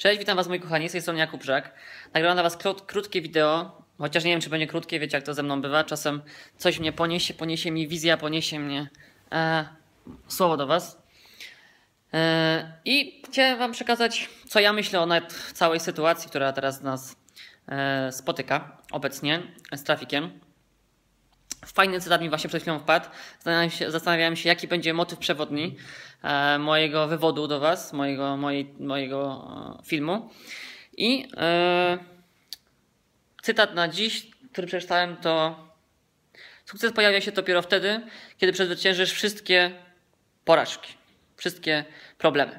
Cześć, witam Was moi kochani, z tej strony Jakub Brzak. Nagrywam dla Was krót, krótkie wideo, chociaż nie wiem czy będzie krótkie, wiecie jak to ze mną bywa. Czasem coś mnie poniesie, poniesie mi wizja, poniesie mnie e, słowo do Was. E, I chciałem Wam przekazać, co ja myślę o całej sytuacji, która teraz nas e, spotyka obecnie z trafikiem. Fajny cytat mi właśnie przed chwilą wpadł. Zastanawiałem się, zastanawiałem się jaki będzie motyw przewodni e, mojego wywodu do Was, mojego, mojej, mojego e, filmu. I e, cytat na dziś, który przeczytałem, to sukces pojawia się dopiero wtedy, kiedy przezwyciężysz wszystkie porażki, wszystkie problemy.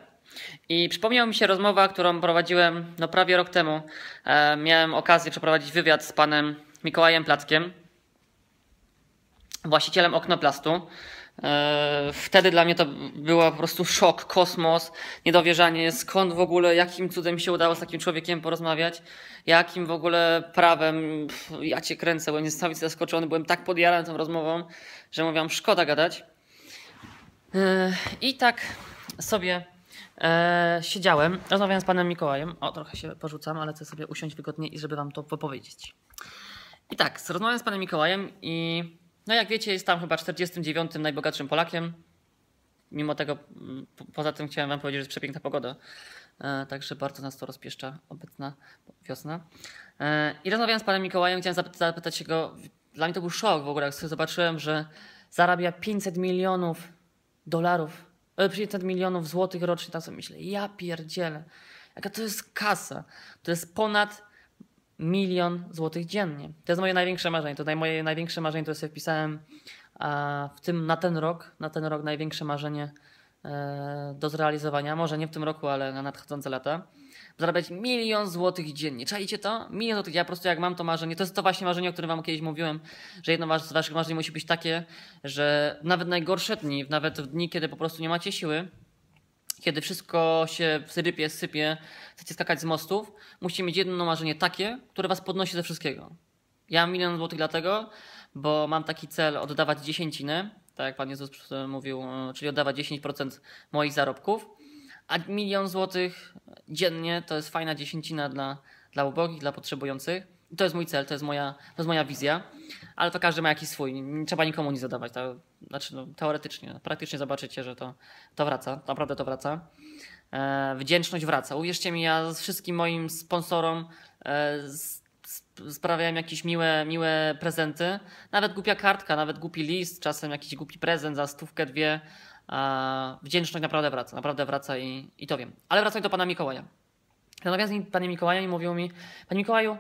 I przypomniała mi się rozmowa, którą prowadziłem no, prawie rok temu. E, miałem okazję przeprowadzić wywiad z panem Mikołajem Plackiem, właścicielem Oknoplastu. E, Wtedy dla mnie to było po prostu szok, kosmos, niedowierzanie, skąd w ogóle, jakim cudem się udało z takim człowiekiem porozmawiać, jakim w ogóle prawem, ja cię kręcę, byłem niesamowicie zaskoczony, byłem tak podjarany tą rozmową, że mówiłam, szkoda gadać. E, I tak sobie e, siedziałem, rozmawiałem z panem Mikołajem, o trochę się porzucam, ale chcę sobie usiąść wygodnie i żeby wam to powiedzieć. I tak, rozmawiałem z panem Mikołajem i no jak wiecie, jest tam chyba 49. najbogatszym Polakiem. Mimo tego, mm, po- poza tym chciałem wam powiedzieć, że jest przepiękna pogoda. E, także bardzo nas to rozpieszcza, obecna wiosna. E, I rozmawiałem z panem Mikołajem, chciałem zapytać, się go, dla mnie to był szok w ogóle, jak zobaczyłem, że zarabia 500 milionów dolarów, e, 500 milionów złotych rocznie, tak sobie myślę, ja pierdzielę, jaka to jest kasa. To jest ponad milion złotych dziennie. To jest moje największe marzenie. To moje największe marzenie to sobie wpisałem w tym na ten rok, na ten rok największe marzenie e, do zrealizowania. Może nie w tym roku, ale na nadchodzące lata. Zarabiać milion złotych dziennie. Czajcie to? Milion złotych. Ja po prostu jak mam to marzenie, to jest to właśnie marzenie, o którym wam kiedyś mówiłem, że jedno z waszych marzeń musi być takie, że nawet najgorsze dni, nawet w dni, kiedy po prostu nie macie siły, kiedy wszystko się syrypie, sypie, chcecie skakać z mostów, musicie mieć jedno marzenie takie, które was podnosi ze wszystkiego. Ja mam milion złotych dlatego, bo mam taki cel oddawać dziesięcinę, tak jak Pan Jezus mówił, e, czyli oddawać 10% moich zarobków, a milion złotych dziennie to jest fajna dziesięcina dla, dla ubogich, dla potrzebujących. To jest mój cel, to jest moja, to jest moja wizja, ale to każdy ma jakiś swój, nie, nie trzeba nikomu nic zadawać. To, znaczy, no, teoretycznie, praktycznie zobaczycie, że to, to wraca, naprawdę to wraca. E, wdzięczność wraca. Uwierzcie mi, ja wszystkim moim sponsorom e, sprawiałem jakieś miłe, miłe prezenty. Nawet głupia kartka, nawet głupi list, czasem jakiś głupi prezent za stówkę, dwie. E, wdzięczność naprawdę wraca, naprawdę wraca i, i to wiem. Ale wracając do pana Mikołaja. Nim, panem Mikołajem i mówił mi, panie Mikołaju,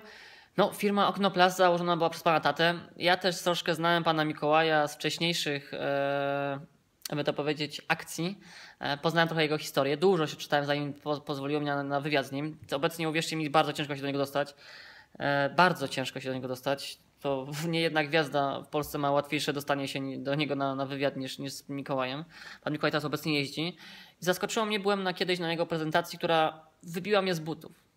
no, firma Oknoplast założona była przez pana tatę. Ja też troszkę znałem pana Mikołaja z wcześniejszych, e, jakby to powiedzieć, akcji. E, poznałem trochę jego historię. Dużo się czytałem, zanim po, pozwoliło mi na, wywiad z nim. Obecnie, uwierzcie mi, bardzo ciężko się do niego dostać. E, bardzo ciężko się do niego dostać. To nie jedna gwiazda w Polsce ma łatwiejsze dostanie się do niego na, na wywiad niż, niż z Mikołajem. Pan Mikołaj teraz obecnie jeździ. Zaskoczyło mnie, byłem na kiedyś na jego prezentacji, która wybiła mnie z butów.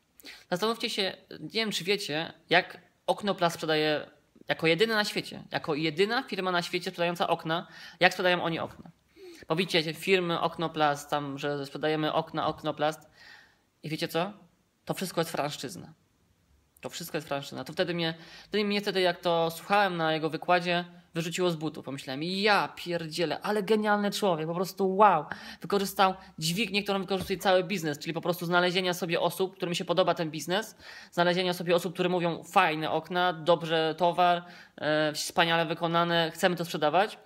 Zastanówcie się, nie wiem czy wiecie, jak Oknoplast sprzedaje jako jedyny na świecie, jako jedyna firma na świecie sprzedająca okna, jak sprzedają oni okna. Bo widzicie, firmy Oknoplast, tam, że sprzedajemy okna, Oknoplast i wiecie co? To wszystko jest franszczyzna. To wszystko jest franszczyzna. To wtedy mnie, wtedy mnie wtedy jak to słuchałem na jego wykładzie, wyrzuciło z butu. Pomyślałem, ja pierdzielę, ale genialny człowiek, po prostu wow. Wykorzystał dźwignię, którą wykorzystuje cały biznes, czyli po prostu znalezienia sobie osób, którym się podoba ten biznes, znalezienia sobie osób, które mówią fajne okna, dobrze towar, e, wspaniale wykonane, chcemy to sprzedawać.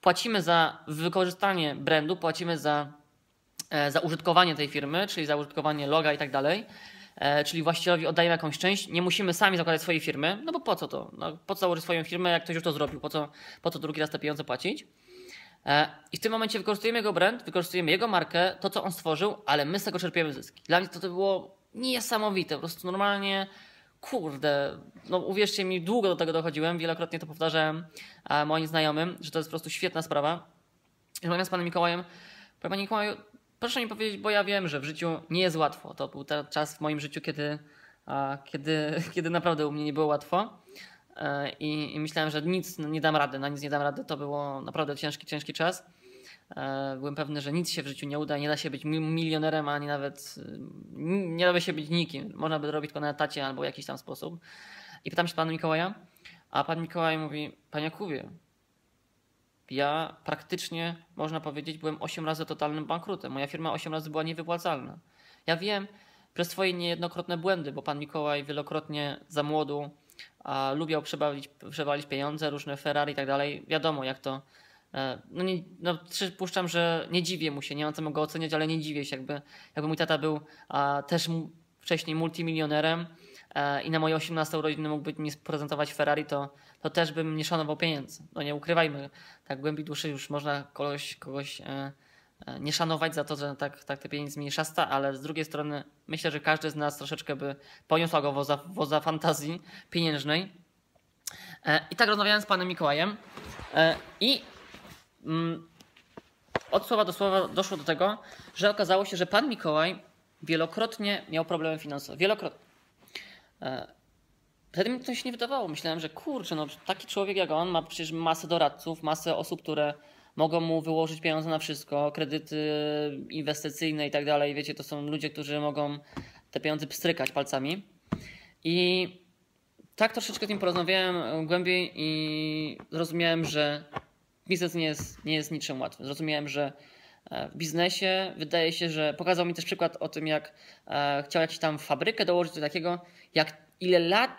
Płacimy za wykorzystanie brandu, płacimy za e, za użytkowanie tej firmy, czyli za użytkowanie loga i tak dalej. E, Czyli właścicielowi oddajemy jakąś część. Nie musimy sami zakładać swojej firmy, no bo po co to? No, po co założyć swoją firmę, jak ktoś już to zrobił? Po co, po co drugi raz te pieniądze płacić? E, I w tym momencie wykorzystujemy jego brand, wykorzystujemy jego markę, to co on stworzył, ale my z tego czerpiemy zyski. Dla mnie to, to było niesamowite, po prostu normalnie, kurde, no uwierzcie mi, długo do tego dochodziłem, wielokrotnie to powtarzałem e, moim znajomym, że to jest po prostu świetna sprawa. Rozmawiam z panem Mikołajem, powiem, panie Mikołaju, proszę mi powiedzieć, bo ja wiem, że w życiu nie jest łatwo. To był ten czas w moim życiu, kiedy, kiedy, kiedy naprawdę u mnie nie było łatwo. E, I, I myślałem, że nic nie dam rady, na nic nie dam rady. To było naprawdę ciężki, ciężki czas. E, byłem pewny, że nic się w życiu nie uda, nie da się być milionerem, ani nawet nie da się być nikim. Można by robić tylko na etacie albo w jakiś tam sposób. I pytam się pana Mikołaja, a pan Mikołaj mówi, panie Jakubie, ja praktycznie, można powiedzieć, byłem 8 razy totalnym bankrutem. Moja firma 8 razy była niewypłacalna. Ja wiem przez swoje niejednokrotne błędy, bo pan Mikołaj wielokrotnie za młodu a, lubiał przewalić, przewalić pieniądze, różne Ferrari i tak dalej. Wiadomo, jak to. E, no, nie, no przypuszczam, że nie dziwię mu się, nie mam co go oceniać, ale nie dziwię się. Jakby, jakby mój tata był a, też wcześniej multimilionerem, i na moje 18 urodziny mógłby mi prezentować Ferrari, to, to też bym nie szanował pieniędzy. No nie ukrywajmy, tak głębi duszy już można kogoś, kogoś e, e, nie szanować za to, że tak, tak te pieniądze mniej szasta, ale z drugiej strony myślę, że każdy z nas troszeczkę by poniosła go woza, woza fantazji pieniężnej. I tak rozmawiałem z panem Mikołajem i mm, od słowa do słowa doszło do tego, że okazało się, że pan Mikołaj wielokrotnie miał problemy finansowe. Wielokrotnie. E, wtedy mi to się nie wydawało. Myślałem, że kurczę, no taki człowiek jak on ma przecież masę doradców, masę osób, które mogą mu wyłożyć pieniądze na wszystko, kredyty inwestycyjne i tak dalej. Wiecie, to są ludzie, którzy mogą te pieniądze pstrykać palcami. I tak troszeczkę z nim porozmawiałem głębiej i zrozumiałem, że biznes nie jest, nie jest niczym łatwym. Zrozumiałem, że w biznesie wydaje się, że pokazał mi też przykład o tym, jak e, chciał jakąś tam fabrykę dołożyć do takiego, jak ile lat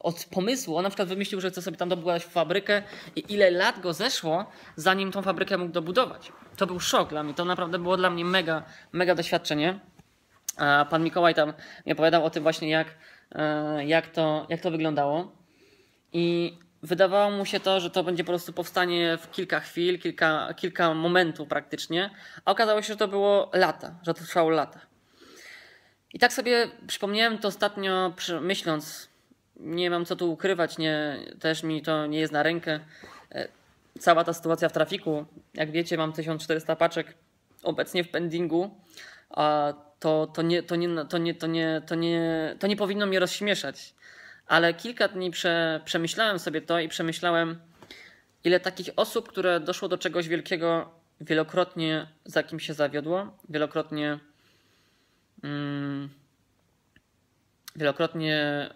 od pomysłu, on na przykład wymyślił, że chce sobie tam dobudować fabrykę i ile lat go zeszło, zanim tą fabrykę mógł dobudować. To był szok dla mnie, to naprawdę było dla mnie mega, mega doświadczenie. A pan Mikołaj tam mi opowiadał o tym właśnie, jak, e, jak, to, jak to wyglądało. I wydawało mu się to, że to będzie po prostu powstanie w kilka chwil, kilka, kilka momentów praktycznie, a okazało się, że to było lata, że to trwało lata. I tak sobie przypomniałem to ostatnio, myśląc, nie mam co tu ukrywać, nie, też mi to nie jest na rękę. E, cała ta sytuacja w trafiku, jak wiecie, mam 1400 paczek obecnie w pendingu, a to, to, nie, to, nie, to, nie, to, nie, to, nie, to nie powinno mnie rozśmieszać. Ale kilka dni prze, przemyślałem sobie to i przemyślałem, ile takich osób, które doszło do czegoś wielkiego, wielokrotnie za kim się zawiodło, wielokrotnie Mm, wielokrotnie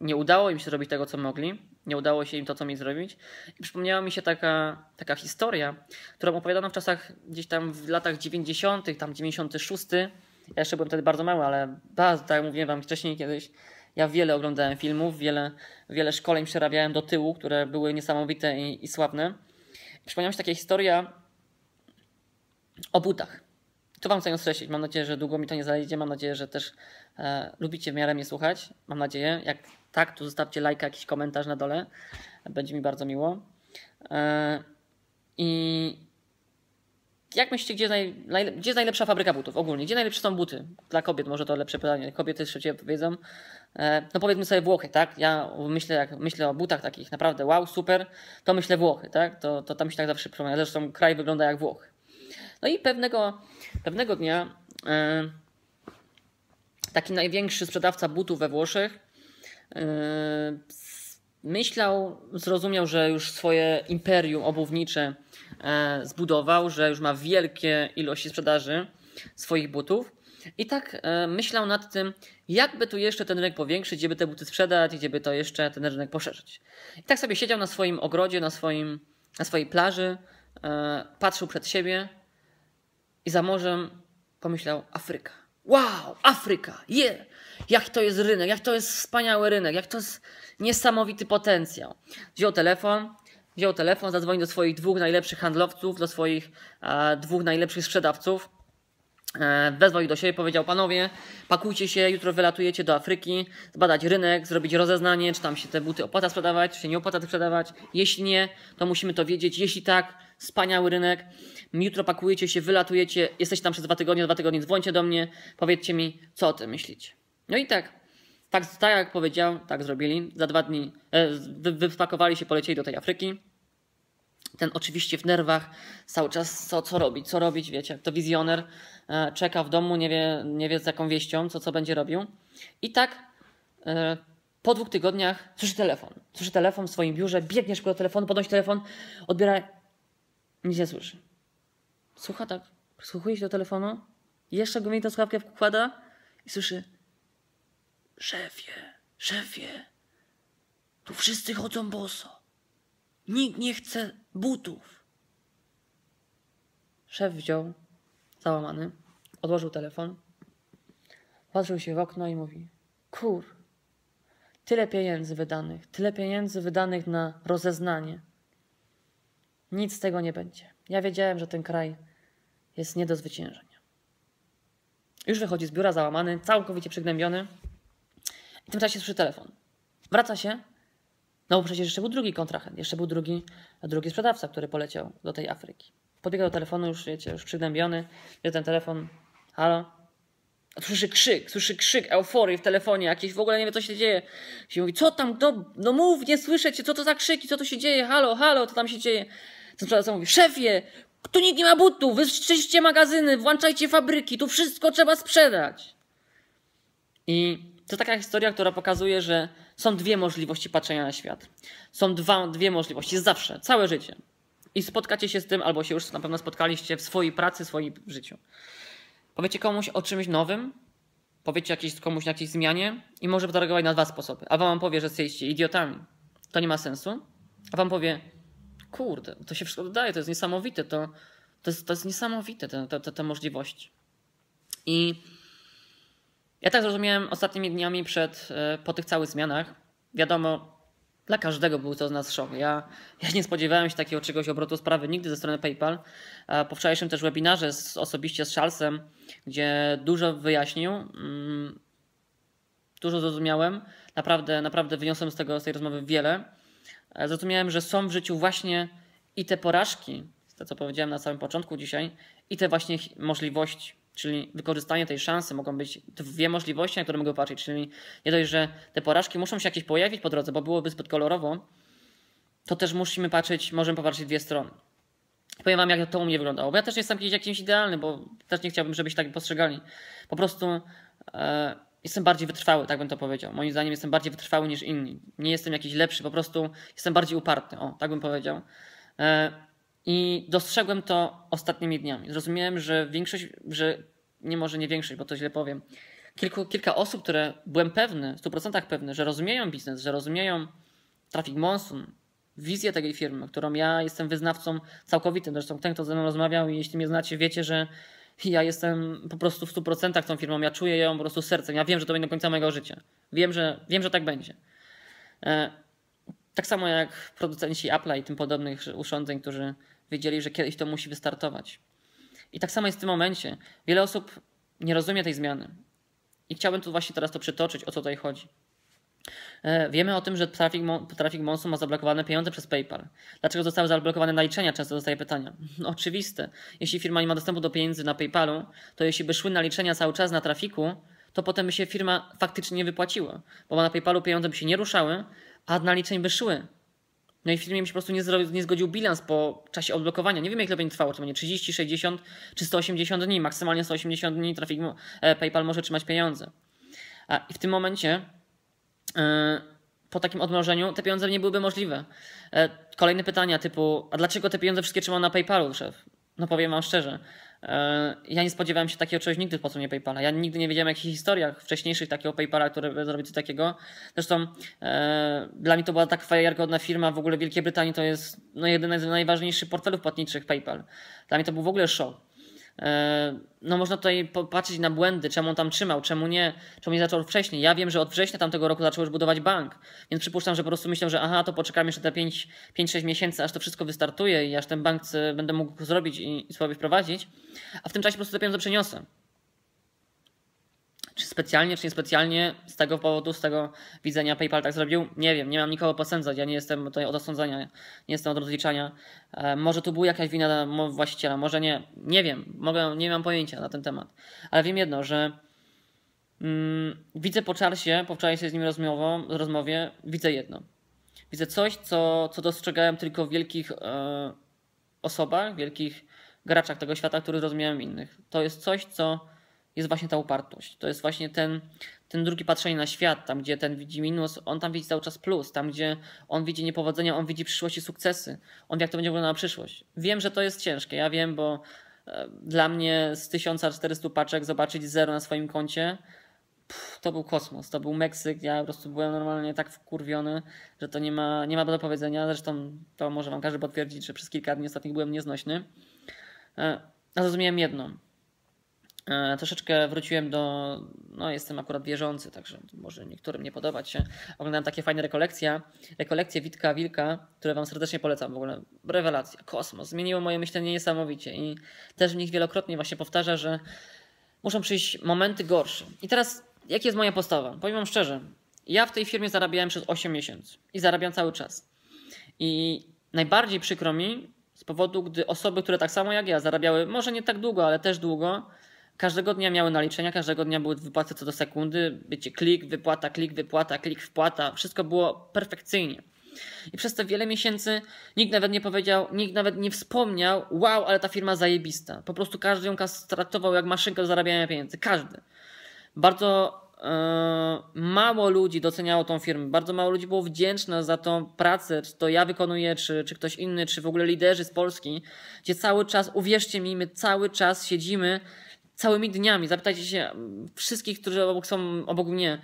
nie udało im się zrobić tego, co mogli. Nie udało się im to, co mieli zrobić. I przypomniała mi się taka, taka historia, którą opowiadano w czasach gdzieś tam w latach 90., tam 96. Ja jeszcze byłem wtedy bardzo mały, ale bardzo, tak jak mówiłem wam wcześniej kiedyś, ja wiele oglądałem filmów, wiele, wiele szkoleń przerabiałem do tyłu, które były niesamowite i, i sławne. Przypomniała mi się taka historia o butach. To Wam chcę streścić. Mam nadzieję, że długo mi to nie zajdzie. Mam nadzieję, że też e, lubicie w miarę mnie słuchać. Mam nadzieję. Jak tak, to zostawcie lajka, jakiś komentarz na dole. Będzie mi bardzo miło. E, I jak myślicie, gdzie jest, naj, gdzie jest najlepsza fabryka butów ogólnie? Gdzie najlepsze są buty? Dla kobiet może to lepsze pytanie. Kobiety jeszcze powiedzą. E, no powiedzmy sobie Włochy, tak? Ja myślę, jak myślę o butach takich naprawdę wow, super, to myślę Włochy, tak? To, to tam się tak zawsze przypomina. Zresztą kraj wygląda jak Włochy. No i pewnego, pewnego dnia e, taki największy sprzedawca butów we Włoszech e, myślał, zrozumiał, że już swoje imperium obuwnicze e, zbudował, że już ma wielkie ilości sprzedaży swoich butów. I tak myślał nad tym, jakby tu jeszcze ten rynek powiększyć, gdzie by te buty sprzedać, gdzie by to jeszcze ten rynek poszerzyć. I tak sobie siedział na swoim ogrodzie, na, swoim, na swojej plaży, patrzył przed siebie i za morzem pomyślał Afryka. Wow, Afryka, yeah! Jak to jest rynek, jak to jest wspaniały rynek, jak to jest niesamowity potencjał. Wziął telefon, wziął telefon, zadzwonił do swoich dwóch najlepszych handlowców, do swoich e, dwóch najlepszych sprzedawców. E, wezwał ich do siebie, powiedział: Panowie, pakujcie się, jutro wylatujecie do Afryki, zbadać rynek, zrobić rozeznanie, czy tam się te buty opłaca sprzedawać, czy się nie opłaca sprzedawać. Jeśli nie, to musimy to wiedzieć. Jeśli tak, wspaniały rynek jutro pakujecie się, wylatujecie, jesteście tam przez dwa tygodnie, dwa tygodnie dzwońcie do mnie, powiedzcie mi, co o tym myślicie. No i tak, tak, tak jak powiedział, tak zrobili. Za dwa dni e, wy, wypakowali się, polecieli do tej Afryki. Ten oczywiście w nerwach, cały czas co, co robić, co robić, wiecie, to wizjoner e, czeka w domu, nie wie, nie wie z jaką wieścią, co, co będzie robił. I tak e, po dwóch tygodniach słyszy telefon. Słyszy telefon w swoim biurze, biegnie szybko do telefonu, podnosi telefon, odbiera, nic nie słyszy. słucha tak, przysłuchuje się do telefonu, jeszcze mi tę słuchawkę wkłada i słyszy szefie, szefie, tu wszyscy chodzą boso. Nikt nie chce butów. Szef wziął, załamany, odłożył telefon, patrzył się w okno i mówi: Kur, tyle pieniędzy wydanych, tyle pieniędzy wydanych na rozeznanie. Nic z tego nie będzie. Ja wiedziałem, że ten kraj jest nie do zwyciężenia. Już wychodzi z biura załamany, całkowicie przygnębiony. W tym czasie słyszy telefon. Wraca się, no bo przecież jeszcze był drugi kontrahent, jeszcze był drugi, drugi sprzedawca, który poleciał do tej Afryki. Podbiega do telefonu, już wiecie, już przygnębiony, wie ten telefon, halo? Słyszy krzyk, słyszy krzyk euforii w telefonie, jakieś w ogóle nie wie, co się dzieje. Się mówi, co tam, do, no mów, nie słyszę cię, co to za krzyki, co to się dzieje, halo, halo, co tam się dzieje. Ten sprzedawca mówi, szefie, tu nikt nie ma butów, wyczyście magazyny, włączajcie fabryki, tu wszystko trzeba sprzedać. I to taka historia, która pokazuje, że są dwie możliwości patrzenia na świat. Są dwa, dwie możliwości, zawsze, całe życie. I spotkacie się z tym, albo się już na pewno spotkaliście w swojej pracy, w swoim życiu. Powiecie komuś o czymś nowym, powiecie jakieś, komuś na jakiejś zmianie i może zareagować na dwa sposoby. Albo wam powie, że jesteście idiotami, to nie ma sensu, a wam powie, kurde, to się wszystko dodaje, to jest niesamowite, to, to, jest, to jest niesamowite, te, te, te możliwości. I ja tak zrozumiałem ostatnimi dniami przed, e, po tych całych zmianach. Wiadomo, dla każdego był to z nas szok. Ja, ja nie spodziewałem się takiego czegoś obrotu sprawy nigdy ze strony PayPal. Po wczorajszym też webinarze z, osobiście z Charlesem, gdzie dużo wyjaśnił, mm, dużo zrozumiałem. Naprawdę, naprawdę wyniosłem z, tego, z tej rozmowy wiele. E, zrozumiałem, że są w życiu właśnie i te porażki, to co powiedziałem na samym początku dzisiaj, i te właśnie możliwości. Czyli wykorzystanie tej szansy mogą być dwie możliwości, na które mogę patrzeć. Czyli nie dość, że te porażki muszą się jakieś pojawić po drodze, bo byłoby zbyt kolorowo, to też musimy patrzeć, możemy popatrzeć dwie strony. Powiem wam, jak to u mnie wyglądało. Bo ja też nie jestem jakimś idealny, bo też nie chciałbym, żebyście tak postrzegali. Po prostu e, jestem bardziej wytrwały, tak bym to powiedział. Moim zdaniem jestem bardziej wytrwały niż inni. Nie jestem jakiś lepszy, po prostu jestem bardziej uparty. O, tak bym powiedział. E, i dostrzegłem to ostatnimi dniami. Zrozumiałem, że większość, że nie może nie większość, bo to źle powiem, kilku, kilka osób, które byłem pewny, w 100% pewny, że rozumieją biznes, że rozumieją Traffic Monsoon, wizję tej firmy, którą ja jestem wyznawcą całkowitym. Zresztą ten, kto ze mną rozmawiał i jeśli mnie znacie, wiecie, że ja jestem po prostu w 100% tą firmą. Ja czuję ją po prostu sercem. Ja wiem, że to będzie do końca mojego życia. Wiem, że, wiem, że tak będzie. E, tak samo jak producenci Apple'a i tym podobnych urządzeń, którzy wiedzieli, że kiedyś to musi wystartować. I tak samo jest w tym momencie. Wiele osób nie rozumie tej zmiany. I chciałbym tu właśnie teraz to przytoczyć, o co tutaj chodzi. E, wiemy o tym, że Traffic, Traffic Monsoon ma zablokowane pieniądze przez PayPal. Dlaczego zostały zablokowane naliczenia? Często dostaje pytania. No, oczywiste. Jeśli firma nie ma dostępu do pieniędzy na PayPalu, to jeśli by szły naliczenia cały czas na trafiku, to potem by się firma faktycznie nie wypłaciła. Bo na PayPalu pieniądze by się nie ruszały, a naliczeń by szły. No i w firmie mi się po prostu nie, zrobił, nie zgodził bilans po czasie odblokowania. Nie wiem, jak to będzie trwało, czy będzie 30, 60 czy 180 dni. Maksymalnie 180 dni trafik, e, PayPal może trzymać pieniądze. I w tym momencie e, po takim odmrożeniu te pieniądze nie byłyby możliwe. E, kolejne pytania typu, a dlaczego te pieniądze wszystkie trzymał na PayPalu, szef? No powiem wam szczerze, ja nie spodziewałem się takiego czegoś nigdy po stronie PayPala. Ja nigdy nie wiedziałem o jakichś historiach wcześniejszych takiego PayPala, który zrobił coś takiego. Zresztą e, dla mnie to była tak wiarygodna firma. W ogóle Wielkiej Brytanii to jest no, jeden z najważniejszych portfelów płatniczych PayPal. Dla mnie to był w ogóle szok. E, no można tutaj popatrzeć na błędy, czemu on tam trzymał, czemu nie, czemu nie zaczął wcześniej. Ja wiem, że od września tamtego roku zaczął już budować bank, więc przypuszczam, że po prostu myślał, że aha, to poczekamy jeszcze te 5-6 miesięcy, aż to wszystko wystartuje i aż ten bank będę mógł zrobić i, i sobie wprowadzić, a w tym czasie po prostu te pieniądze przeniosę. Czy specjalnie, czy niespecjalnie z tego powodu, z tego widzenia PayPal tak zrobił? Nie wiem, nie mam nikogo posędzać, ja nie jestem tutaj od osądzania, nie jestem od rozliczania. E, może tu była jakaś wina właściciela, może nie, nie wiem, mogę, nie mam pojęcia na ten temat. Ale wiem jedno, że mm, widzę po czarsie, po wczorajszej z nim rozmową, rozmowie, widzę jedno. Widzę coś, co, co dostrzegałem tylko w wielkich e, osobach, wielkich graczach tego świata, których rozumiałem innych. To jest coś, co jest właśnie ta upartość. To jest właśnie ten, ten drugi patrzenie na świat, tam gdzie ten widzi minus, on tam widzi cały czas plus, tam gdzie on widzi niepowodzenia, on widzi przyszłość i sukcesy. On wie, jak to będzie wyglądało na przyszłość. Wiem, że to jest ciężkie, ja wiem, bo e, dla mnie z 1400 paczek zobaczyć zero na swoim koncie, pff, to był kosmos, to był Meksyk. Ja po prostu byłem normalnie tak wkurwiony, że to nie ma, nie ma do powiedzenia. Zresztą to może wam każdy potwierdzić, że przez kilka dni ostatnich byłem nieznośny. E, a zrozumiałem jedno. E, troszeczkę wróciłem do. No, jestem akurat wierzący, także może niektórym nie podobać się. Oglądałem takie fajne rekolekcje. Rekolekcje Witka Wilka, które Wam serdecznie polecam. W ogóle rewelacja, kosmos. Zmieniło moje myślenie niesamowicie i też w nich wielokrotnie właśnie powtarza, że muszą przyjść momenty gorsze. I teraz, jaka jest moja postawa? Powiem Wam szczerze. Ja w tej firmie zarabiałem przez 8 miesięcy i zarabiam cały czas. I najbardziej przykro mi z powodu, gdy osoby, które tak samo jak ja zarabiały, może nie tak długo, ale też długo, Każdego dnia miały naliczenia, każdego dnia były wypłaty co do sekundy. Wiecie, klik, wypłata, klik, wypłata, klik, wpłata. Wszystko było perfekcyjnie. I przez te wiele miesięcy nikt nawet nie powiedział, nikt nawet nie wspomniał, wow, ale ta firma zajebista. Po prostu każdy ją traktował jak maszynkę do zarabiania pieniędzy. Każdy. Bardzo yy, mało ludzi doceniało tą firmę. Bardzo mało ludzi było wdzięczne za tą pracę, czy to ja wykonuję, czy, czy ktoś inny, czy w ogóle liderzy z Polski, gdzie cały czas, uwierzcie mi, my cały czas siedzimy całymi dniami. Zapytajcie się mm, wszystkich, którzy obok są obok mnie.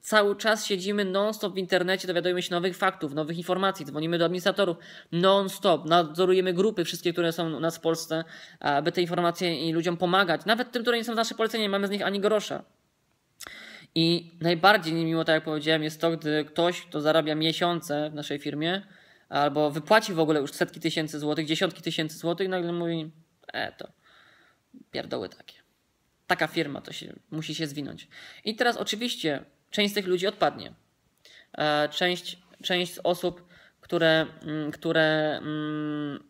Cały czas siedzimy non-stop w internecie, dowiadujemy się nowych faktów, nowych informacji, dzwonimy do administratorów non-stop, nadzorujemy grupy wszystkie, które są u nas w Polsce, aby te informacje i ludziom pomagać. Nawet tym, które nie są w naszej nie mamy z nich ani grosza. I najbardziej niemiło, tak jak powiedziałem, jest to, gdy ktoś, kto zarabia miesiące w naszej firmie, albo wypłaci w ogóle już setki tysięcy złotych, dziesiątki tysięcy złotych, nagle mówi, e to pierdoły takie taka firma to się, musi się zwinąć. I teraz oczywiście część z tych ludzi odpadnie. E, część, część z osób, które, mm, które mm,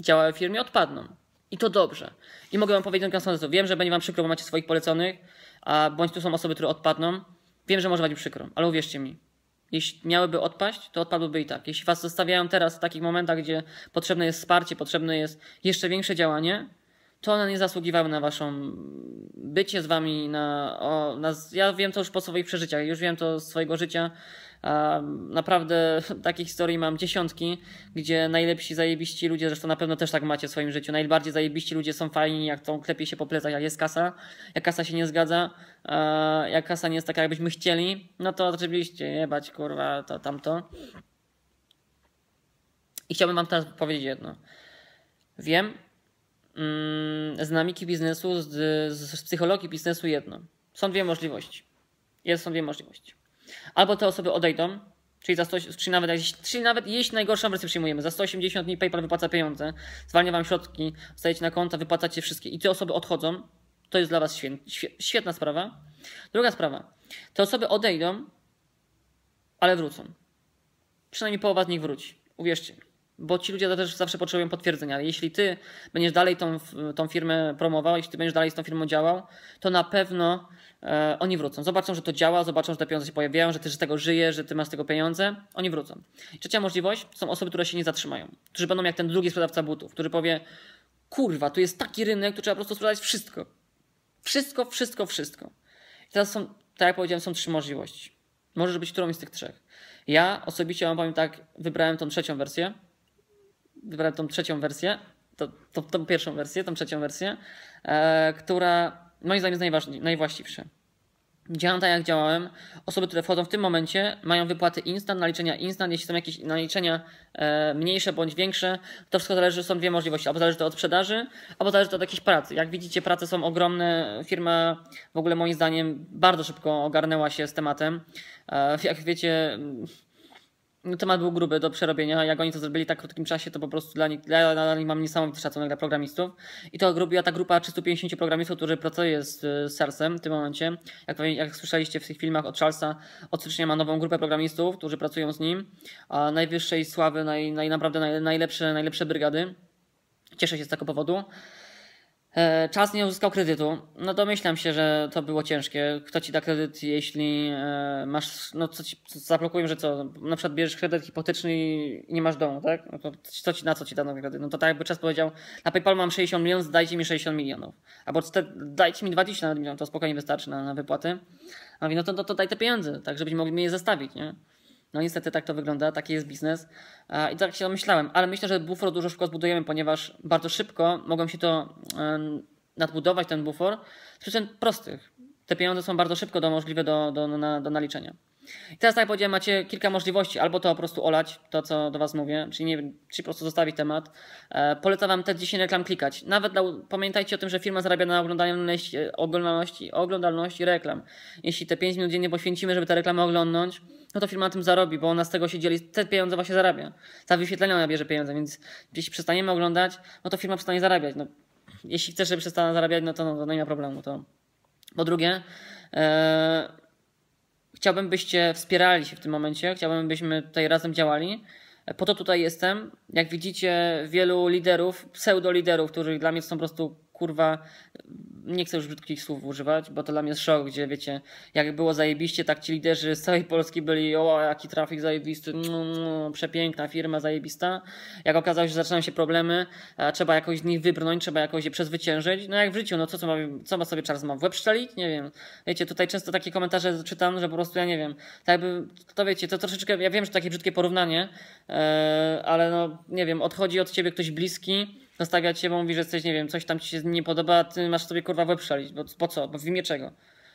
działały w firmie, odpadną. I to dobrze. I mogę wam powiedzieć na wiem, że będzie wam przykro, bo macie swoich poleconych, a bądź tu są osoby, które odpadną. Wiem, że może być przykro, ale uwierzcie mi, jeśli miałyby odpaść, to odpadłyby i tak. Jeśli was zostawiają teraz w takich momentach, gdzie potrzebne jest wsparcie, potrzebne jest jeszcze większe działanie, to one nie zasługiwały na waszą bycie z wami, na, o, na, ja wiem to już po swoich przeżyciach, już wiem to z swojego życia. Naprawdę takich historii mam dziesiątki, gdzie najlepsi, zajebiści ludzie, zresztą na pewno też tak macie w swoim życiu, najbardziej zajebiści ludzie są fajni, jak to klepie się po plecach, jak jest kasa, jak kasa się nie zgadza, jak kasa nie jest taka, jakbyśmy chcieli, no to oczywiście jebać, kurwa, to tamto. I chciałbym wam teraz powiedzieć jedno. Wiem, z dynamiki biznesu, z, z psychologii biznesu jedno. Są dwie możliwości. Jest, są dwie możliwości. Albo te osoby odejdą, czyli, za 100, czyli, nawet, czyli nawet jeśli najgorszą wersję przyjmujemy, za 180 dni PayPal wypłaca pieniądze, zwalnia wam środki, stajecie na konta, wypłacacie wszystkie i te osoby odchodzą, to jest dla was świetna sprawa. Druga sprawa, te osoby odejdą, ale wrócą. Przynajmniej połowa z nich wróci. Uwierzcie mi bo ci ludzie też zawsze potrzebują potwierdzenia. Jeśli ty będziesz dalej tą, tą firmę promował, jeśli ty będziesz dalej z tą firmą działał, to na pewno e, oni wrócą. Zobaczą, że to działa, zobaczą, że te pieniądze się pojawiają, że ty z tego żyjesz, że ty masz z tego pieniądze, oni wrócą. Trzecia możliwość są osoby, które się nie zatrzymają, którzy będą jak ten drugi sprzedawca butów, który powie, kurwa, tu jest taki rynek, tu trzeba po prostu sprzedać wszystko. Wszystko, wszystko, wszystko. I teraz są, tak jak powiedziałem, są trzy możliwości. Możesz być którąś z tych trzech. Ja osobiście wam powiem tak, wybrałem tą trzecią wersję, wybrałem tą trzecią wersję, to, to, tą pierwszą wersję, tą trzecią wersję, e, która moim zdaniem jest najwłaściwsza. Działam tak jak działałem. Osoby, które wchodzą w tym momencie, mają wypłaty instant, naliczenia instant. Jeśli są jakieś naliczenia e, mniejsze bądź większe, to wszystko zależy, są dwie możliwości. Albo zależy to od sprzedaży, albo zależy to od jakiejś pracy. Jak widzicie, prace są ogromne. Firma w ogóle moim zdaniem bardzo szybko ogarnęła się z tematem. E, jak wiecie, temat był gruby do przerobienia. Jak oni to zrobili w tak krótkim czasie, to po prostu dla nich, ja dla nich mam niesamowity szacunek dla programistów. I to robiła ta grupa 350 programistów, którzy pracuje z, z Sarsem w tym momencie. Jak, jak słyszeliście w tych filmach od Charlesa, od stycznia ma nową grupę programistów, którzy pracują z nim. A najwyższej sławy, naj, naj, naprawdę naj, najlepsze, najlepsze brygady. Cieszę się z tego powodu. E, czas nie uzyskał kredytu. No domyślam się, że to było ciężkie. Kto ci da kredyt, jeśli e, masz, no co ci, zablokują, że co, na przykład bierzesz kredyt hipoteczny i nie masz domu, tak? No to co ci, na co ci dano kredyt? No to tak jakby czas powiedział, na PayPal mam 60 milionów, dajcie mi 60 milionów. Albo dajcie mi 20 milionów, to spokojnie wystarczy na, na wypłaty. A mówi, no to, to, to daj te pieniądze, tak żebyśmy mogli je zestawić, nie? No niestety tak to wygląda, taki jest biznes. I tak się myślałem, ale myślę, że bufor dużo szybko zbudujemy, ponieważ bardzo szybko mogą się to nadbudować, ten bufor, z przyczyn prostych. Te pieniądze są bardzo szybko do, możliwe do, do, do, do naliczenia. I teraz, tak jak powiedziałem, macie kilka możliwości. Albo to po prostu olać, to co do Was mówię, czyli nie wiem, czy po prostu zostawić temat. E, polecam Wam te 10 reklam klikać. Nawet dla, pamiętajcie o tym, że firma zarabia na oglądalności, oglądalności, oglądalności reklam. Jeśli te 5 minut dziennie poświęcimy, żeby te reklamy oglądnąć, no to firma na tym zarobi, bo ona z tego się dzieli, te pieniądze właśnie zarabia. Za wyświetlenia ona bierze pieniądze, więc jeśli przestaniemy oglądać, no to firma przestanie zarabiać. No, jeśli chcesz, żeby przestała zarabiać, no to, no, to nie ma problemu. To. Po drugie, e, chciałbym, byście wspierali się w tym momencie, chciałbym, byśmy tutaj razem działali. Po to tutaj jestem. Jak widzicie, wielu liderów, pseudo-liderów, których dla mnie są po prostu kurwa nie chcę już brzydkich słów używać, bo to dla mnie jest szok, gdzie wiecie, jak było zajebiście, tak ci liderzy z całej Polski byli, o jaki trafik zajebisty, no, no, przepiękna firma, zajebista. Jak okazało się, że zaczynają się problemy, trzeba jakoś z nich wybrnąć, trzeba jakoś je przezwyciężyć. No jak w życiu, no co, co, ma, co ma sobie Charles ma w łeb szczelić? Nie wiem. Wiecie, tutaj często takie komentarze czytam, że po prostu ja nie wiem, tak jakby, to wiecie, to troszeczkę, ja wiem, że takie brzydkie porównanie, e, ale no nie wiem, odchodzi od ciebie ktoś bliski, zostawia cię, bo mówi, że jesteś, nie wiem, coś tam ci się nie podoba, a ty masz sobie kurwa w łeb szalić, bo po co? Bo w imię czego?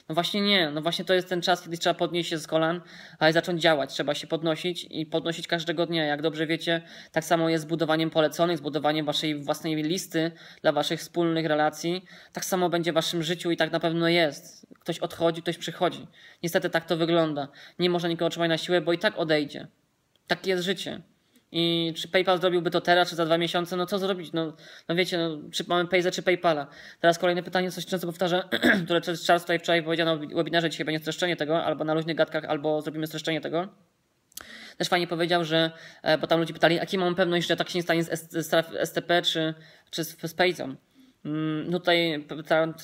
No właśnie nie, no właśnie to jest ten czas, kiedy trzeba podnieść się z kolan, ale zacząć działać. Trzeba się podnosić i podnosić każdego dnia. Jak dobrze wiecie, tak samo jest z budowaniem poleconych, z budowaniem waszej własnej listy dla waszych wspólnych relacji. Tak samo będzie w waszym życiu i tak na pewno jest. Ktoś odchodzi, ktoś przychodzi. Niestety tak to wygląda. Nie można nikogo trzymać na siłę, bo i tak odejdzie. Takie jest życie. I czy PayPal zrobiłby to teraz, czy za dwa miesiące? No co zrobić? No, no wiecie, no, czy mamy Payza, czy PayPala? Teraz kolejne pytanie, coś często powtarza, które Charles tutaj wczoraj powiedział na webinarze, dzisiaj będzie streszczenie tego, albo na luźnych gadkach, albo zrobimy streszczenie tego. Też fajnie powiedział, że, e, bo tam ludzie pytali, jakie mam pewność, że tak się nie stanie z STP czy, czy z, z Payzą. Mm, tutaj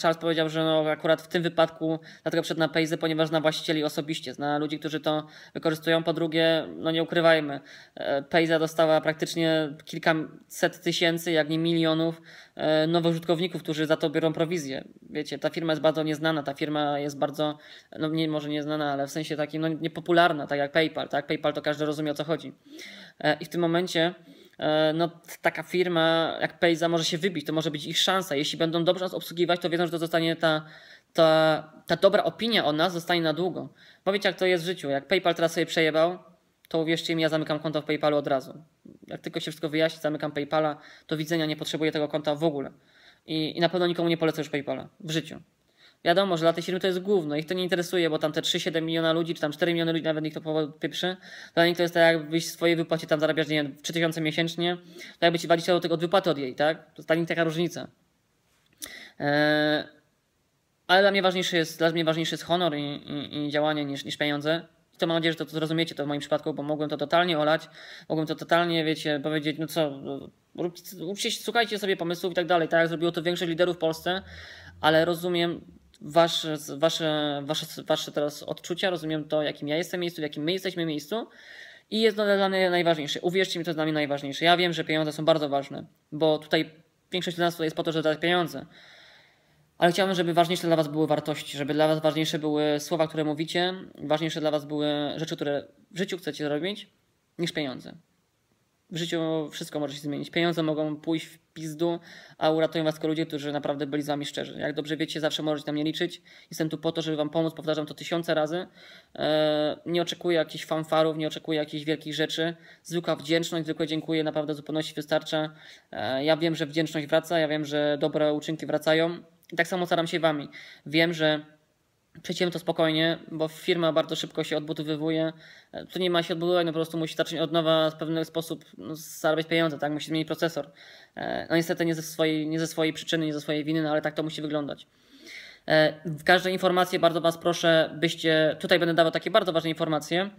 Charles powiedział, że no akurat w tym wypadku dlatego przed na Payzy, ponieważ zna właścicieli osobiście, zna ludzi, którzy to wykorzystują. Po drugie, no nie ukrywajmy, e, Payza dostała praktycznie kilkaset tysięcy, jak nie milionów e, nowych użytkowników, którzy za to biorą prowizję. Wiecie, ta firma jest bardzo nieznana, ta firma jest bardzo, no nie może nieznana, ale w sensie takim no, niepopularna, tak jak PayPal. Tak? PayPal to każdy rozumie o co chodzi. E, I w tym momencie no, taka firma jak Payza może się wybić, to może być ich szansa. Jeśli będą dobrze nas obsługiwać, to wiedzą, że to zostanie ta, ta, ta dobra opinia o nas zostanie na długo. Bo wiecie, jak to jest w życiu. Jak PayPal teraz sobie przejebał, to uwierzcie mi, ja zamykam konto w PayPalu od razu. Jak tylko się wszystko wyjaśni, zamykam PayPala, do widzenia nie potrzebuję tego konta w ogóle. I, I na pewno nikomu nie polecę już PayPala w życiu. Wiadomo, że tej firmy to jest główno, ich to nie interesuje, bo tam te 3-7 miliona ludzi, czy tam 4 miliony ludzi, nawet niech to pieprzy, dla nich to jest tak, jakbyś w swojej wypłacie tam zarabiasz, nie wiem, 3000 miesięcznie, to jakby ci 20 zł od wypłaty od jej, tak? To jest dla nich taka różnica. Eee, ale dla mnie ważniejszy jest, dla mnie ważniejszy jest honor i, i, i działanie niż, niż pieniądze. I to mam nadzieję, że to, to zrozumiecie to w moim przypadku, bo mogłem to totalnie olać, mogłem to totalnie, wiecie, powiedzieć, no co, róbcie, szukajcie sobie pomysłów i tak dalej, tak jak zrobiło to większość liderów w Polsce, ale rozumiem wasze, wasze, wasze, wasze teraz odczucia, rozumiem to, jakim ja jestem miejscu, w jakim my jesteśmy miejscu i jest to dla mnie najważniejsze. Uwierzcie mi, to jest dla mnie najważniejsze. Ja wiem, że pieniądze są bardzo ważne, bo tutaj większość z nas jest po to, żeby dać pieniądze. Ale chciałbym, żeby ważniejsze dla Was były wartości, żeby dla Was ważniejsze były słowa, które mówicie, ważniejsze dla Was były rzeczy, które w życiu chcecie robić, niż pieniądze. W życiu wszystko może się zmienić. Pieniądze mogą pójść w pizdu, a uratują was tylko ludzie, którzy naprawdę byli z wami szczerzy. Jak dobrze wiecie, zawsze możecie na mnie liczyć. Jestem tu po to, żeby wam pomóc, powtarzam to tysiące razy. E, nie oczekuję jakichś fanfarów, nie oczekuję jakichś wielkich rzeczy. Zwykła wdzięczność, zwykłe dziękuję, naprawdę zupełności wystarcza. E, ja wiem, że wdzięczność wraca, ja wiem, że dobre uczynki wracają. I tak samo staram się wami. Wiem, że Przejdziemy to spokojnie, bo firma bardzo szybko się odbudowywuje. Tu nie ma się odbudować, no po prostu musi zacząć od nowa w pewien sposób no, zarabiać pieniądze, tak? Musi zmienić procesor. E, no niestety nie ze, swojej, nie ze swojej przyczyny, nie ze swojej winy, no ale tak to musi wyglądać. E, w każdej informacji bardzo Was proszę, byście, tutaj będę dawał takie bardzo ważne informacje.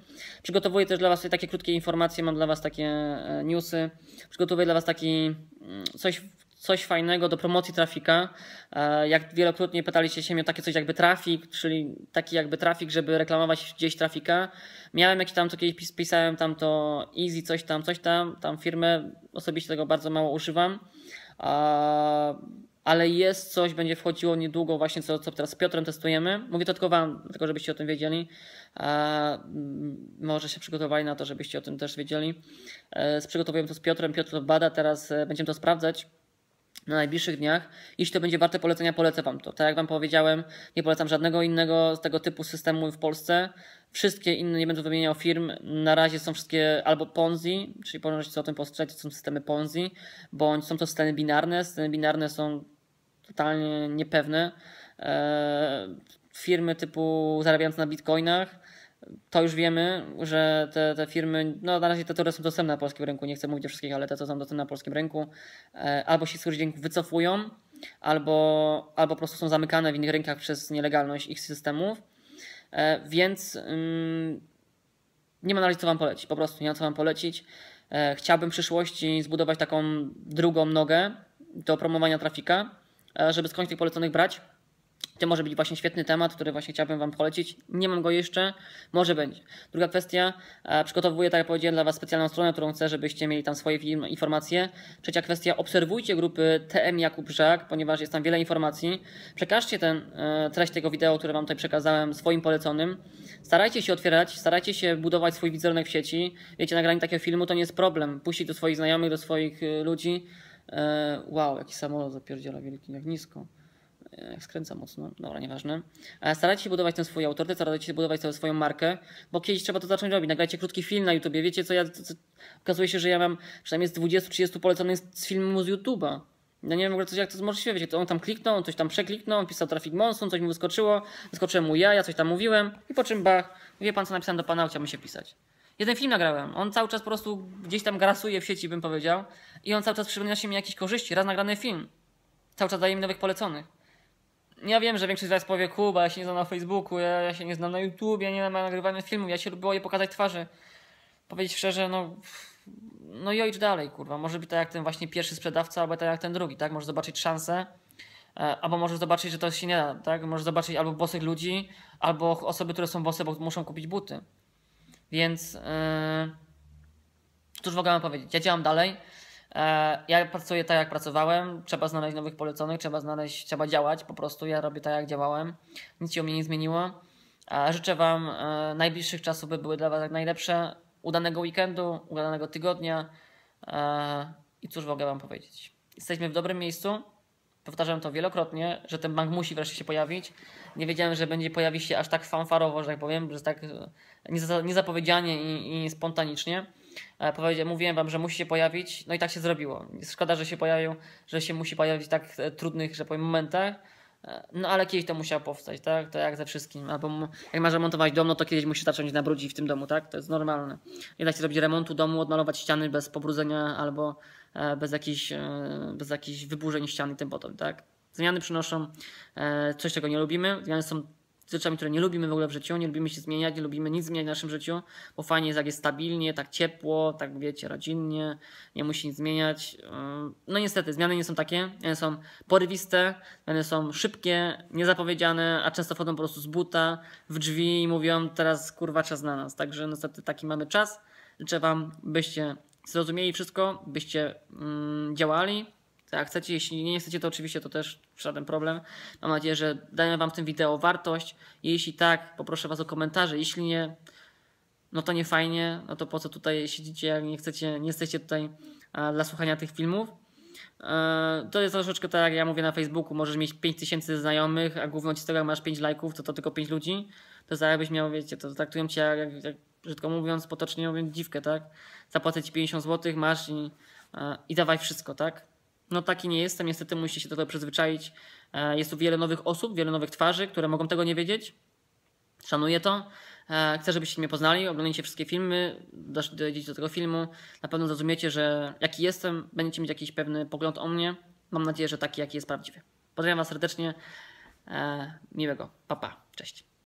Przygotowuję też dla Was takie krótkie informacje, mam dla Was takie e, newsy. Przygotowuję dla Was taki mm, coś coś fajnego do promocji trafika. E, jak wielokrotnie pytaliście się mnie o takie coś jakby trafik, czyli taki jakby trafik, żeby reklamować gdzieś trafika. Miałem jakiś tam, to kiedyś pisałem tam to easy, coś tam, coś tam, tam firmę, osobiście tego bardzo mało używam. ale jest coś, będzie wchodziło niedługo właśnie, co, co teraz z Piotrem testujemy. Mówię to tylko wam, tylko żebyście o tym wiedzieli. E, może się przygotowali na to, żebyście o tym też wiedzieli. E, przygotowujemy to z Piotrem, Piotr to bada, teraz e, będziemy to sprawdzać na najbliższych dniach. Jeśli to będzie warte polecenia, polecę Wam to. Tak jak Wam powiedziałem, nie polecam żadnego innego z tego typu systemu w Polsce. Wszystkie inne, nie będę wymieniał firm, na razie są wszystkie albo Ponzi, czyli możecie sobie o tym postrzec, to są systemy Ponzi, bądź są to systemy binarne. Systemy binarne są totalnie niepewne. Eee, firmy typu zarabiające na bitcoinach, to już wiemy, że te, te firmy, no na razie te, które są dostępne na polskim rynku, nie chcę mówić o wszystkich, ale te, co są dostępne na polskim rynku, e, albo się z dźwięk wycofują, albo, albo po prostu są zamykane w innych rynkach przez nielegalność ich systemów. E, więc ym, nie ma na razie co Wam polecić, po prostu nie ma co Wam polecić. E, chciałbym w przyszłości zbudować taką drugą nogę do promowania trafika, żeby skądś tych poleconych brać to może być właśnie świetny temat, który właśnie chciałbym Wam polecić. Nie mam go jeszcze, może będzie. Druga kwestia, e, przygotowuję, tak jak powiedziałem, dla Was specjalną stronę, którą chcę, żebyście mieli tam swoje informacje. Trzecia kwestia, obserwujcie grupy TM Jakub Żak, ponieważ jest tam wiele informacji. Przekażcie ten, e, treść tego wideo, które Wam tutaj przekazałem, swoim poleconym. Starajcie się otwierać, starajcie się budować swój wizerunek w sieci. Wiecie, nagranie takiego filmu to nie jest problem. Puścić do swoich znajomych, do swoich e, ludzi. Wow, jaki samolot zapierdziela wielki, jak nisko skręca mocno, dobra, nieważne. Starajcie się budować ten swój autorytet, starajcie się budować swoją markę, bo kiedyś trzeba to zacząć robić. Nagrajcie krótki film na YouTubie. Wiecie co, ja, co, okazuje się, że ja mam przynajmniej z 20-30 poleconych z filmu z YouTube'a. Ja nie wiem w ogóle, coś, jak to jest możliwe, wiecie, to on tam kliknął, coś tam przekliknął, pisał Traffic Monsoon, coś mu wyskoczyło, wyskoczyłem mu ja, ja coś tam mówiłem i po czym bach, wie pan co napisałem do pana, chciałbym się pisać. Jeden film nagrałem, on cały czas po prostu gdzieś tam grasuje w sieci, bym powiedział, i on cały czas przypomina mi jakieś korzyści, raz nagrany film. Cały czas daje mi nowych poleconych ja wiem, że większość z Was powie, Kuba, ja się nie znam na Facebooku, ja, ja się nie znam na YouTube, ja nie mam nagrywanych filmów, ja się lubiło je pokazać twarzy. Powiedzieć szczerze, no, no i idź dalej, kurwa. Może być tak jak ten właśnie pierwszy sprzedawca, albo tak jak ten drugi, tak? Może zobaczyć szansę, e, albo może zobaczyć, że to się nie da, tak? Może zobaczyć albo bosych ludzi, albo osoby, które są bosy, bo muszą kupić buty. Więc, yy, cóż mogę powiedzieć? Ja działam dalej. E, ja pracuję tak, jak pracowałem. Trzeba znaleźć nowych poleconych, trzeba znaleźć, trzeba działać po prostu. Ja robię tak, jak działałem. Nic się u mnie nie zmieniło. E, życzę Wam e, najbliższych czasów, by były dla Was jak najlepsze. Udanego weekendu, udanego tygodnia. I cóż mogę Wam powiedzieć? Jesteśmy w dobrym miejscu. Powtarzam to wielokrotnie, że ten bank musi wreszcie się pojawić. Nie wiedziałem, że będzie pojawić się aż tak fanfarowo, że tak powiem, że tak niezapowiedzianie i, i spontanicznie. E, mówiłem wam, że musi się pojawić, no i tak się zrobiło. Szkoda, że się pojawił, że się musi pojawić w tak e, trudnych, że powiem, momentach. E, no ale kiedyś to musiało powstać, tak? To jak ze wszystkim. Albo jak masz remontować dom, no to kiedyś musisz zacząć nabrudzić w tym domu, tak? To jest normalne. Nie da się zrobić remontu domu, odmalować ściany bez pobrudzenia albo bez jakichś, bez jakichś wyburzeń ścian i tym potem, tak? Zmiany przynoszą coś, czego nie lubimy. Zmiany są rzeczami, które nie lubimy w ogóle w życiu, nie lubimy się zmieniać, nie lubimy nic zmieniać w naszym życiu, bo fajnie jest jak jest stabilnie, tak ciepło, tak wiecie, rodzinnie, nie musi nic zmieniać. No niestety, zmiany nie są takie, one są porywiste, one są szybkie, niezapowiedziane, a często wchodzą po prostu z buta w drzwi i mówią teraz kurwa czas na nas. Także niestety taki mamy czas. Życzę Wam, byście zrozumieli wszystko, byście mm, działali, tak, chcecie, jeśli nie chcecie, to oczywiście to też żaden problem. Mam nadzieję, że dajemy Wam w tym wideo wartość. Jeśli tak, poproszę Was o komentarze. Jeśli nie, no to nie fajnie. No to po co tutaj siedzicie, jak nie chcecie, nie jesteście tutaj dla słuchania tych filmów. E, to jest troszeczkę tak, jak ja mówię na Facebooku, możesz mieć 5000 znajomych, a główną Instagram masz 5 lajków, to to tylko 5 ludzi. To zaraz byś miał, wiecie, to traktują cię jak, jak, jak brzydko mówiąc, potocznie mówiąc, dziwkę, tak? Zapłacę ci 50 zł, masz i, i dawaj wszystko, tak? No taki nie jestem, niestety musicie się do tego przyzwyczaić. E, jest tu wiele nowych osób, wiele nowych twarzy, które mogą tego nie wiedzieć. Szanuję to. E, chcę, żebyście mnie poznali, oglądajcie wszystkie filmy, dojdziecie do tego filmu. Na pewno zrozumiecie, że jaki jestem, będziecie mieć jakiś pewny pogląd o mnie. Mam nadzieję, że taki, jaki jest prawdziwy. Pozdrawiam Was serdecznie. E, miłego. Papa. Pa. Cześć.